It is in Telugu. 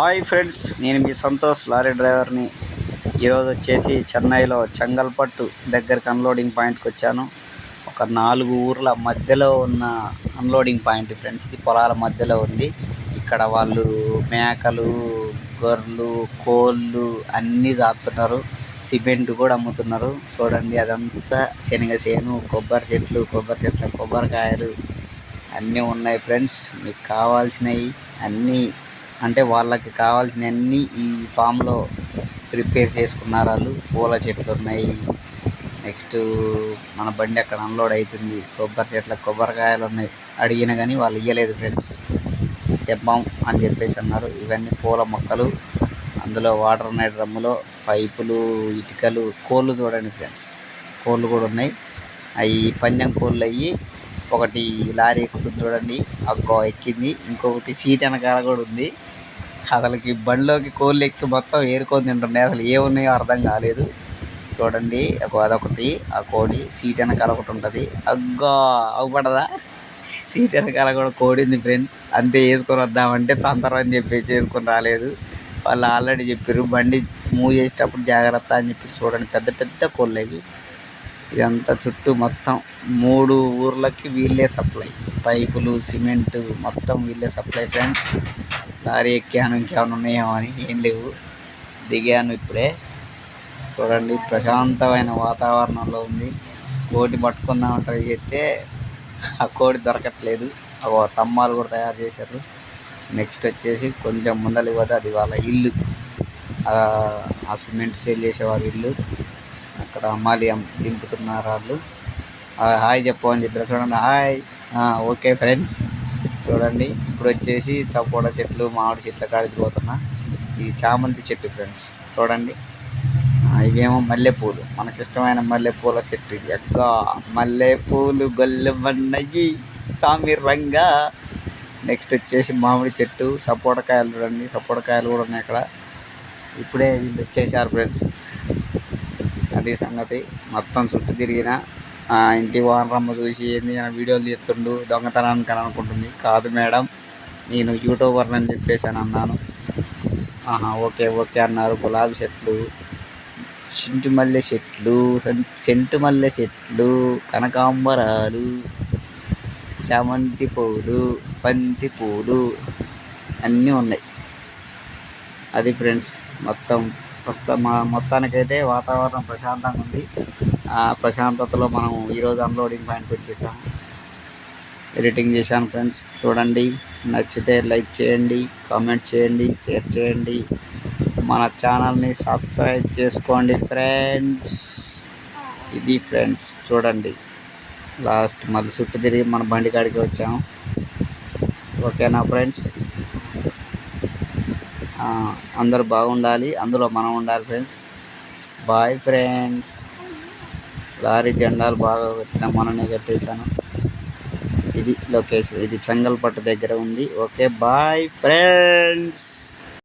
హాయ్ ఫ్రెండ్స్ నేను మీ సంతోష్ లారీ డ్రైవర్ని. ఈరోజు వచ్చేసి చెన్నైలో చెంగల్పట్టు దగ్గరికి అన్లోడింగ్ పాయింట్కి వచ్చాను. ఒక నాలుగు ఊర్ల మధ్యలో ఉన్న అన్లోడింగ్ పాయింట్ ఫ్రెండ్స్ ఇది పొలాల మధ్యలో ఉంది. ఇక్కడ వాళ్ళు మేకలు గొర్రెలు కోళ్ళు అన్నీ దాస్తున్నారు సిమెంట్ కూడా అమ్ముతున్నారు. చూడండి అదంతా శనగ చేను కొబ్బరి చెట్లు కొబ్బరి చెట్ల కొబ్బరికాయలు అన్నీ ఉన్నాయి ఫ్రెండ్స్. మీకు కావాల్సినవి అన్నీ అంటే వాళ్ళకి కావాల్సినవన్నీ ఈ ఫామ్లో ప్రిపేర్ చేసుకున్నారు వాళ్ళు? పూల చెట్లు ఉన్నాయి. నెక్స్ట్ మన బండి అక్కడ అన్లోడ్ అవుతుంది కొబ్బరి చెట్ల కొబ్బరికాయలు ఉన్నాయి. అడిగిన కానీ వాళ్ళు ఇవ్వలేదు ఫ్రెండ్స్. తెప్పాం అని చెప్పేసి అన్నారు. ఇవన్నీ పూల మొక్కలు. అందులో వాటర్ ఉన్నాయి డ్రమ్ములో. పైపులు ఇటుకలు కోళ్ళు చూడండి ఫ్రెండ్స్. కోళ్ళు కూడా ఉన్నాయి. అవి పందెం కోళ్ళు అయ్యి ఒకటి లారీ ఎక్కుతుంది చూడండి. అక్కో ఎక్కింది. ఇంకొకటి సీట్ వెనకాల కూడా ఉంది. అసలుకి బండిలోకి కోళ్ళు ఎక్కి మొత్తం ఏరుకొని తింటున్నాయి అసలు ఏమున్నాయో అర్థం కాలేదు. చూడండి ఒక- అదొకటి ఆ కోడి సీట్ వెనకాల ఒకటి ఉంటుంది. అగ్గో అవ్వబడదా సీట్ వెనకాల కూడా కోడి ఉంది ఫ్రెండ్స్ అంతే వేసుకొని వద్దామంటే తొందరగా అని చెప్పేసి వేసుకొని రాలేదు. వాళ్ళు ఆల్రెడీ చెప్పారు బండి మూవ్ చేసేటప్పుడు జాగ్రత్త అని చెప్పి చూడండి. పెద్ద పెద్ద కోళ్ళు అవి. ఇదంతా చుట్టూ మొత్తం మూడు ఊర్లకి వీళ్ళే సప్లై. పైపులు సిమెంట్ మొత్తం వీళ్ళే సప్లై ఫ్రెండ్స్. దారి ఎక్కాను ఇంకేమైనా ఉన్నాయేమో అని ఏం లేవు. దిగాను ఇప్పుడే. చూడండి ప్రశాంతమైన వాతావరణంలో ఉంది. కోటి పట్టుకుందాం ట్రై చేస్తే ఆ కోడి దొరకట్లేదు. ఒక తమ్మాలు కూడా తయారు చేశారు. నెక్స్ట్ వచ్చేసి కొంచెం ముందలి పోతే అది వాళ్ళ ఇల్లు. ఆ ఆ సిమెంట్ సేల్ చేసేవారు ఇల్లు. అక్కడ అమ్మాలి దింపుతున్నారు వాళ్ళు. హాయ్ చెప్పు అని చెప్పారు చూడండి. హాయ్. Okay friends. చూడండి. ఇప్పుడు వచ్చేసి సపోటా చెట్లు మామిడి చెట్ల కాడికి పోతున్నా. ఇది చామంతి చెట్టు ఫ్రెండ్స్. చూడండి. ఇవేమో మల్లెపూలు. మనకిష్టమైన మల్లెపూల చెట్టు ఇది. అక్క మల్లెపూలు గొల్లెమన్నయ్యి సామి రంగా. నెక్స్ట్ వచ్చేసి మామిడి చెట్టు. సపోటకాయలు చూడండి. సపోటకాయలు కూడా ఉన్నాయి ఇక్కడ ఇప్పుడే వీళ్ళు వచ్చేసారు ఫ్రెండ్స్. అది సంగతి. మొత్తం చుట్టూ తిరిగిన ఆ ఇంటి వానరమ్మ చూసి ఏంది అని వీడియోలు తీస్తుండు దొంగతనానికి అని అనుకుంటుంది. కాదు మేడం నేను యూట్యూబర్ని అని చెప్పేసి అని అన్నాను. ఆహా ఓకే ఓకే అన్నారు. గులాబీ చెట్లు చింటు మల్లె చెట్లు సెం- సెంటు మల్లె చెట్లు కనకాంబరాలు చామంతి పూలు బంతి పూలు అన్నీ ఉన్నాయి. అది ఫ్రెండ్స్ మొత్తం ప్రస్తుతం మొత్తానికైతే వాతావరణం ప్రశాంతంగా ఉంది. ఆ ప్రశాంతతలో మనం ఈరోజు అన్లోడింగ్ పాయింట్కి వచ్చేసాం. ఎడిటింగ్ చేశాను ఫ్రెండ్స్. చూడండి నచ్చితే లైక్ చేయండి కామెంట్ చేయండి షేర్ చేయండి. మన ఛానల్ని సబ్స్క్రైబ్ చేసుకోండి ఫ్రెండ్స్. ఇది ఫ్రెండ్స్ చూడండి. లాస్ట్ మళ్ళీ చుట్టూ తిరిగి మన బండి కాడికి వచ్చాము ఓకేనా ఫ్రెండ్స్? అందరూ బాగుండాలి అందులో మనం ఉండాలి ఫ్రెండ్స్ బాయ్ ఫ్రెండ్స్ లారీ జెండాలు బాగా పెట్టిన మననే కట్టేశాను. ఇది లొకేషన్ ఇది చెంగల్పట్టు దగ్గర ఉంది. Okay bye friends